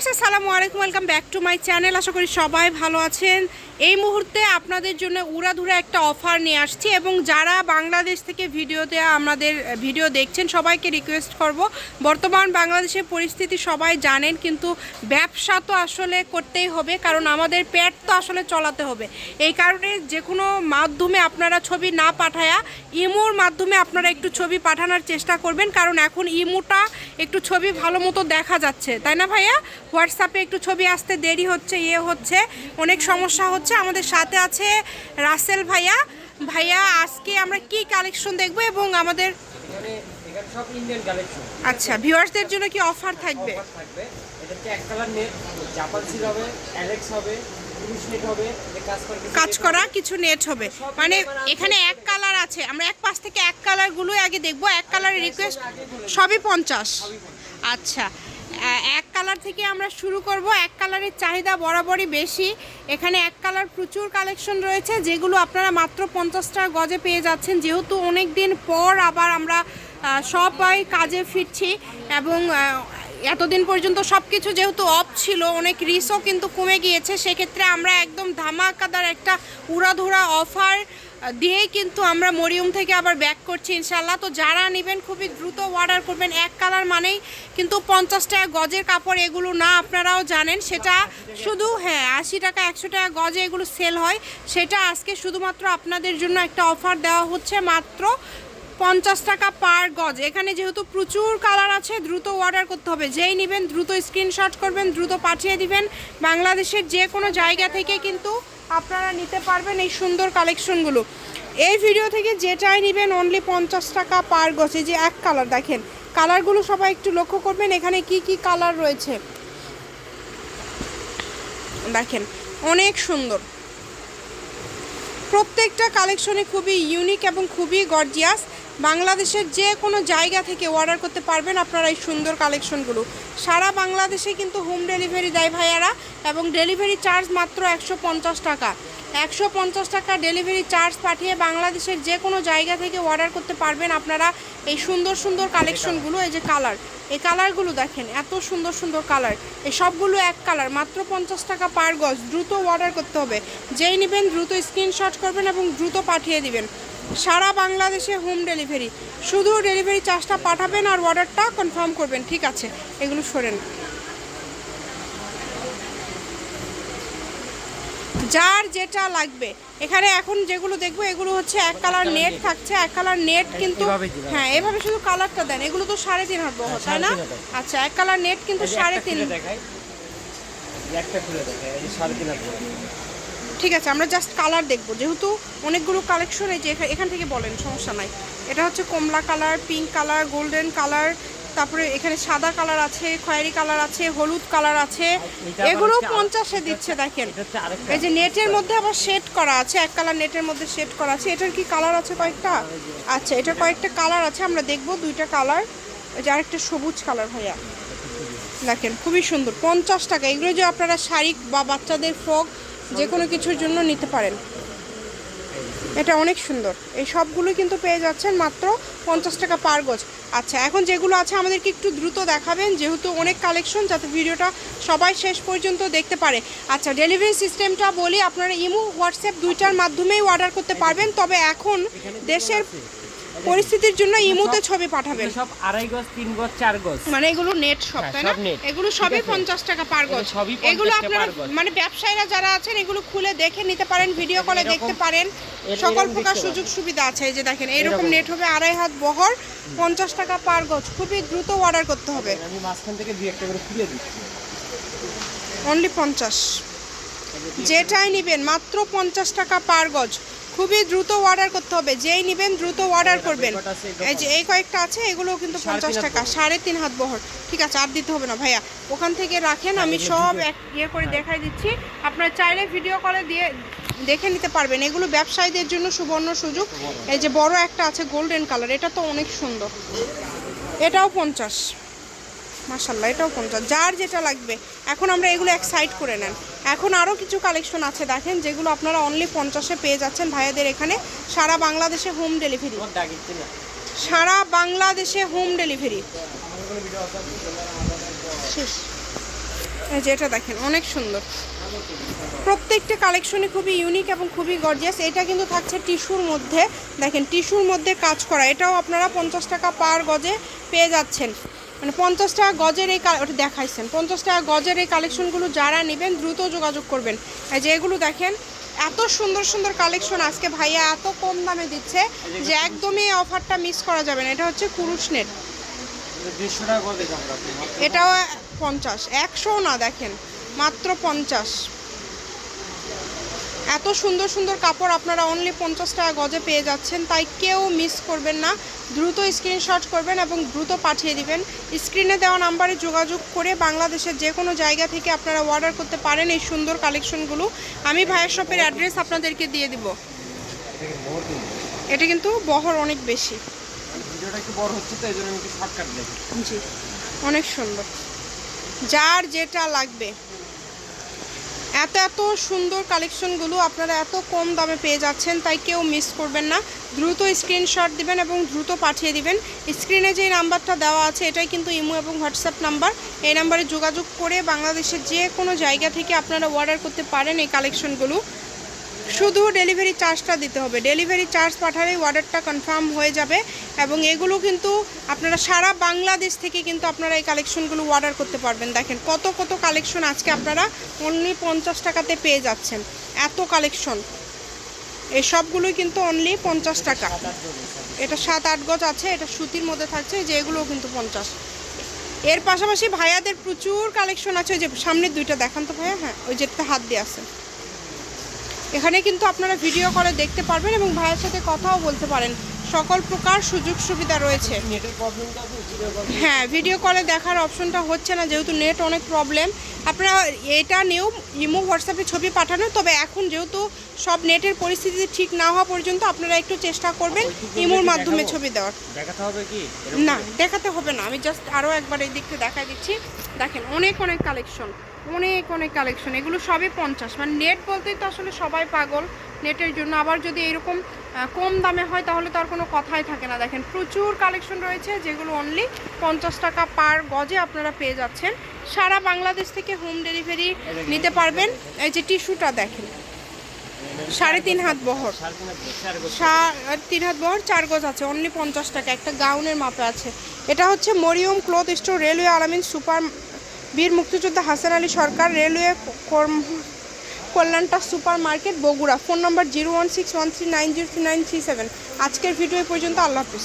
Viewers আসসালামু আলাইকুম, welcome back to my channel. আশা করি সবাই ভালো আছেন। এই মুহূর্তে আপনাদের জন্য উড়াধুরা একটা অফার নিয়ে আসছি এবং যারা বাংলাদেশ থেকে ভিডিও ভিডিওতে আমাদের ভিডিও দেখছেন, সবাইকে রিকোয়েস্ট করব। বর্তমান বাংলাদেশের পরিস্থিতি সবাই জানেন, কিন্তু ব্যবসা তো আসলে করতেই হবে, কারণ আমাদের পেট তো আসলে চলাতে হবে। এই কারণে যে কোনো মাধ্যমে আপনারা ছবি না পাঠায়া, ইমোর মাধ্যমে আপনারা একটু ছবি পাঠানোর চেষ্টা করবেন, কারণ এখন ইমোটা একটু ছবি ভালো মতো দেখা যাচ্ছে। তাই না ভাইয়া? হোয়াটসঅ্যাপে একটু ছবি আসতে দেরি হচ্ছে ইয়ে হচ্ছে অনেক সমস্যা হচ্ছে। আমাদের সাথে আছে রাসেল ভাইয়া। ভাইয়া আজকে আমরা কি কালেকশন দেখব এবং আমাদের আচ্ছা ভিউয়ার্সদের জন্য কি অফার থাকবে? কাজ করে কিছু নেট হবে। মানে এখানে এক কালার আছে। আমরা এক পাশ থেকে এক কালারগুলো আগে দেখব এক কালারের রিকোয়েস্ট সবই পঞ্চাশ। আচ্ছা এক কালার থেকে আমরা শুরু করব। এক কালারের চাহিদা বরাবরই বেশি। এখানে এক কালার প্রচুর কালেকশন রয়েছে, যেগুলো আপনারা মাত্র পঞ্চাশ টাকা গজে পেয়ে যাচ্ছেন। যেহেতু অনেক দিন পর আবার আমরা সবাই কাজে ফিরছি এবং এতদিন পর্যন্ত সব কিছু যেহেতু অফ ছিল, অনেক রিসও কিন্তু কমে গিয়েছে, সেক্ষেত্রে আমরা একদম ধামাকাদার একটা উড়াধুরা অফার দিয়েই কিন্তু আমরা মরিয়ম থেকে আবার ব্যাক করছি ইনশাল্লাহ তো যারা নেবেন খুবই দ্রুত অর্ডার করবেন, এক কালার মানেই কিন্তু পঞ্চাশ টাকা গজের কাপড়, এগুলো না আপনারাও জানেন, সেটা শুধু হ্যাঁ আশি টাকা, একশো টাকা গজে এগুলো সেল হয়। সেটা আজকে শুধুমাত্র আপনাদের জন্য একটা অফার দেওয়া হচ্ছে, মাত্র পঞ্চাশ টাকা পার গজ। এখানে যেহেতু প্রচুর কালার আছে, দ্রুত অর্ডার করতে হবে। যেই নেবেন, দ্রুত স্ক্রিনশট করবেন, দ্রুত পাঠিয়ে দিবেন। বাংলাদেশের যে কোনো জায়গা থেকে কিন্তু আপনারা নিতে পারবেন এই সুন্দর কালেকশনগুলো এই ভিডিও থেকে যেটাই নেবেন অনলি পঞ্চাশ টাকা পার গজ। এই যে এক কালার দেখেন। কালারগুলো সবাই একটু লক্ষ্য করবেন, এখানে কি কি কালার রয়েছে। দেখেন, অনেক সুন্দর। প্রত্যেকটা কালেকশনে খুবই ইউনিক এবং খুবই গর্জিয়াস বাংলাদেশের যে কোনো জায়গা থেকে অর্ডার করতে পারবেন আপনারা এই সুন্দর কালেকশনগুলো সারা বাংলাদেশে কিন্তু হোম ডেলিভারি দেয় ভাইয়ারা, এবং ডেলিভারি চার্জ মাত্র একশো পঞ্চাশ টাকা। একশো পঞ্চাশ টাকা ডেলিভারি চার্জ পাঠিয়ে বাংলাদেশের যে কোনো জায়গা থেকে অর্ডার করতে পারবেন আপনারা এই সুন্দর সুন্দর কালেকশনগুলো এই যে কালার এই কালারগুলো দেখেন, এত সুন্দর সুন্দর কালার এই সবগুলো এক কালার মাত্র পঞ্চাশ টাকা পার গজ। দ্রুত অর্ডার করতে হবে। যেই নেবেন দ্রুত স্ক্রিনশট করবেন এবং দ্রুত পাঠিয়ে দিবেন। সারা বাংলাদেশে হোম ডেলিভারি শুধু ডেলিভারি চার্জটা পাঠাবেন আর অর্ডারটা কনফার্ম করবেন ঠিক আছে? এগুলো সরেন যার যেটা লাগবে। এখানে এখন যেগুলো দেখব এগুলো হচ্ছে এক কালার নেট থাকছে এক কালার নেট কিন্তু হ্যাঁ এভাবে শুধু কালারটা দেন। এগুলো তো সাড়ে তিন হাত বহর তাই না। আচ্ছা এক কালার নেট কিন্তু সাড়ে তিন। এই একটা খুলে দেখাই এই যে সাড়ে তিন হাত। ঠিক আছে আমরা জাস্ট কালার দেখব। যেহেতু অনেকগুলো কালেকশন এই যে এখা- এখান থেকে বলেন সমস্যা নাই। এটা হচ্ছে কমলা colour pink colour golden colour তারপরে এখানে সাদা কালার আছে খয়েরি কালার আছে হলুদ কালার আছে। এটা এগুলো পঞ্চাশে দিচ্ছে দেখেন। এটা এই যে নেটের মধ্যে আবার শেড করা আছে এক কালার নেটের মধ্যে শেড করা আছে। এটার কি কালার আছে কয়েকটা? আচ্ছা এটার কয়েকটা কালার আছে আমরা দেখব দুইটা কালার এই যে আরেকটা সবুজ কালার ভাইয়া। দেখেন খুবই সুন্দর পঞ্চাশ টাকা। এগুলো যে আপনারা শাড়ি বা বাচ্চাদের ফ্রক যে কোনো কিছুর জন্য নিতে পারেন। এটা অনেক সুন্দর। এই সবগুলোই কিন্তু পেয়ে যাচ্ছেন মাত্র পঞ্চাশ টাকা পার গজ। আচ্ছা এখন যেগুলো আছে আমাদেরকে একটু দ্রুত দেখাবেন, যেহেতু অনেক কালেকশন যাতে ভিডিওটা সবাই শেষ পর্যন্ত দেখতে পারে। আচ্ছা ডেলিভারি সিস্টেমটা বলি, আপনারা ইমো, হোয়াটসঅ্যাপ দুইটার মাধ্যমেই অর্ডার করতে পারবেন। তবে এখন দেশের পরিস্থিতির জন্য ইমোতে ছবি পাঠাবেন। সব আড়াই গজ তিন গজ চার গজ। মানে এগুলো নেট হ্যাঁ, তাই না? এগুলো সবই। পঞ্চাশ টাকা পার গজ। এগুলো সবই 50 এগুলো টাকা আপনারা মানে ব্যবসায়ীরা যারা আছেন এগুলো খুলে দেখে নিতে পারেন ভিডিও কলে দেখতে পারেন। সকল প্রকার সুযোগ সুবিধা আছে এই যে দেখেন এরকম এরকম। নেট হবে আড়াই হাত বহর পঞ্চাশ টাকা পার গজ। খুবই দ্রুত অর্ডার করতে হবে। আমি মাঝখান থেকে দুই একটা করে খুলে দিচ্ছি। অনলি পঞ্চাশ। যেটাই নেবেন মাত্র পঞ্চাশ টাকা পার গজ। খুবই দ্রুত অর্ডার করতে হবে। যেই নেবেন দ্রুত অর্ডার করবেন। এই যে এই কয়েকটা আছে এগুলো কিন্তু পঞ্চাশ টাকা সাড়ে তিন হাত বহর। ঠিক আছে আর দিতে হবে না ভাইয়া। ওখান থেকে রাখেন আমি সব এক ইয়ে করে দেখাই দিচ্ছি। আপনারা চাইলে ভিডিও কলে দিয়ে দেখে নিতে পারবেন। এগুলো ব্যবসায়ীদের জন্য সুবর্ণ সুযোগ। এই যে বড় একটা আছে গোল্ডেন কালার এটা তো অনেক সুন্দর। এটাও পঞ্চাশ। মাসাল্লাহ এটাও পঞ্চাশ। যার যেটা লাগবে। এখন আমরা এগুলো এক সাইড করে নেন। এখন আরও কিছু কালেকশন আছে দেখেন যেগুলো আপনারা অনলি পঞ্চাশে পেয়ে যাচ্ছেন ভাইয়াদের এখানে। সারা বাংলাদেশে হোম ডেলিভারি সারা বাংলাদেশে হোম ডেলিভারি শেষ। এই যে এটা দেখেন অনেক সুন্দর। প্রত্যেকটা কালেকশনই খুবই ইউনিক এবং খুবই গর্জিয়াস এটা কিন্তু থাকছে টিস্যুর মধ্যে। দেখেন টিস্যুর মধ্যে কাজ করা। এটাও আপনারা পঞ্চাশ টাকা পার গজে পেয়ে যাচ্ছেন। মানে পঞ্চাশ টাকা গজের এই ওটা দেখাইছেন। পঞ্চাশ টাকা গজের এই কালেকশনগুলো যারা নেবেন দ্রুত যোগাযোগ করবেন। এই যে এগুলো দেখেন এত সুন্দর সুন্দর কালেকশন আজকে ভাইয়া এত কম দামে দিচ্ছে যে একদমই এই অফারটা মিস করা যাবে না। এটা হচ্ছে কুরুশ নেট। এটাও পঞ্চাশ। একশো না দেখেন মাত্র পঞ্চাশ। এত সুন্দর সুন্দর কাপড় আপনারা অনলি পঞ্চাশ টাকা গজে পেয়ে যাচ্ছেন তাই কেউ মিস করবেন না। দ্রুত স্ক্রিনশট করবেন এবং দ্রুত পাঠিয়ে দিবেন। স্ক্রিনে দেওয়া নাম্বারে যোগাযোগ করে বাংলাদেশের যে কোনো জায়গা থেকে আপনারা অর্ডার করতে পারেন এই সুন্দর কালেকশনগুলো আমি ভাইয়ের শপের অ্যাড্রেস আপনাদেরকে দিয়ে দিব। এটা কিন্তু বহর অনেক বেশি। জি অনেক সুন্দর। যার যেটা লাগবে। এত এত সুন্দর কালেকশনগুলো আপনারা এত কম দামে পেয়ে যাচ্ছেন, তাই কেউ মিস করবেন না। দ্রুত স্ক্রিনশট দিবেন এবং দ্রুত পাঠিয়ে দিবেন। স্ক্রিনে যে নাম্বারটা দেওয়া আছে, এটাই কিন্তু ইমো এবং হোয়াটসঅ্যাপ নাম্বার। এই নাম্বারে যোগাযোগ করে বাংলাদেশের যে কোনো জায়গা থেকে আপনারা অর্ডার করতে পারেন এই কালেকশনগুলো। শুধু ডেলিভারি চার্জটা দিতে হবে। ডেলিভারি চার্জ পাঠালেই অর্ডারটা কনফার্ম হয়ে যাবে এবং এগুলো কিন্তু আপনারা সারা বাংলাদেশ থেকে কিন্তু আপনারা এই কালেকশনগুলো অর্ডার করতে পারবেন। দেখেন কত কত কালেকশন আজকে আপনারা অনলি পঞ্চাশ টাকাতে পেয়ে যাচ্ছেন। এত কালেকশন এই সবগুলোই কিন্তু অনলি পঞ্চাশ টাকা। এটা সাত, আট গজ আছে, এটা সুতির মধ্যে থাকছে যে এগুলোও কিন্তু পঞ্চাশ। এর পাশাপাশি ভাইয়াদের প্রচুর কালেকশন আছে, ওই যে সামনের দুইটা দেখান তো ভাইয়া হ্যাঁ ওই যেটা হাত দিয়ে আছে। এখানে কিন্তু আপনারা ভিডিও করে দেখতে পারবেন এবং ভাইয়ের সাথে কথাও বলতে পারেন। সকল প্রকার সুযোগ সুবিধা রয়েছে। হ্যাঁ ভিডিও কলে দেখার অপশনটা হচ্ছে না যেহেতু নেট অনেক প্রবলেম আপনারা এটা নিয়েও ইমো হোয়াটসঅ্যাপে ছবি পাঠানো তবে এখন যেহেতু সব নেটের পরিস্থিতি ঠিক না হওয়া পর্যন্ত আপনারা একটু চেষ্টা করবেন ইমোর মাধ্যমে ছবি দেওয়ার। দেখাতে হবে কি? না দেখাতে হবে না আমি জাস্ট আরও একবার এই দিকটা দেখাই দিচ্ছি। দেখেন অনেক অনেক কালেকশন অনেক অনেক কালেকশন এগুলো সবই পঞ্চাশ। মানে নেট বলতেই তো আসলে সবাই পাগল নেটের জন্য। আবার যদি এরকম কম দামে হয়, তাহলে তো আর কোনো কথাই থাকে না। দেখেন, প্রচুর কালেকশন রয়েছে, যেগুলো অনলি পঞ্চাশ টাকা পার গজে আপনারা পেয়ে যাচ্ছেন। সারা বাংলাদেশ থেকে হোম ডেলিভারি নিতে পারবেন। এই যে টিস্যুটা দেখেন, সাড়ে তিন হাত বহর। তিন হাত বহর, চার গজ আছে অনলি পঞ্চাশ টাকা। একটা গাউনের মাপে আছে। এটা হচ্ছে Maryam cloth store, railway Alamin super বীর মুক্তিযোদ্ধা হাসান আলী সরকার, রেলওয়ে কর্ম- কল্যাণটা super market Bogura. Phone number zero one six one three nine zero three nine three seven. আজকের ভিডিও পর্যন্ত। আল্লাহ হাফিজ।